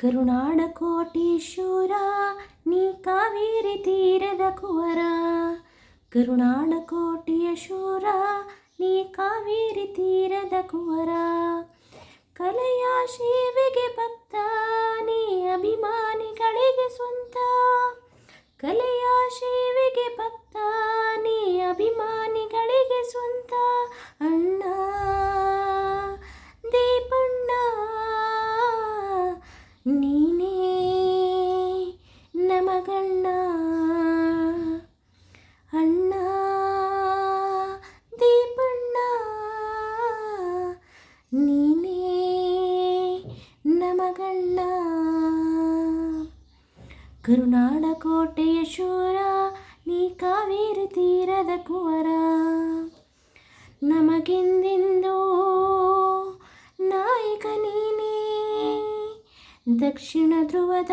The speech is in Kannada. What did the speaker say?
ಕರುನಾಡ ಕೋಟೀಶ್ವರ, ನೀ ಕಾವೇರಿ ತೀರದ ಕುವರ. ಕರುಣಾಡ ಕೋಟಿಯ ಶೂರ ನೀ ಕಾವೇರಿ ತೀರದ ಕುವರ. ಕಲೆಯ ಸೇವೆಗೆ ಭಕ್ತ, ನೀ ಅಭಿಮಾನಿಗಳಿಗೆ ಸ್ವಂತ. ಕಲೆಯ ಸೇವೆಗೆ ಭಕ್ತ, ನೀ ಅಭಿಮಾನಿಗಳಿಗೆ ಸ್ವಂತ. ನಮಗಣ್ಣ ಅಣ್ಣ, ದೀಪಣ್ಣ, ನೀನೇ ನಮಗಣ್ಣ ಕರುನಾಡ ಕೋಟೆಯ ಶೂರ ನೀ ಕಾವೇರಿ ತೀರದ ಕುವರ. ನಮಗಿಂದಿಂದು ನಾಯಕ ನೀನೇ, ದಕ್ಷಿಣ ಧ್ರುವದ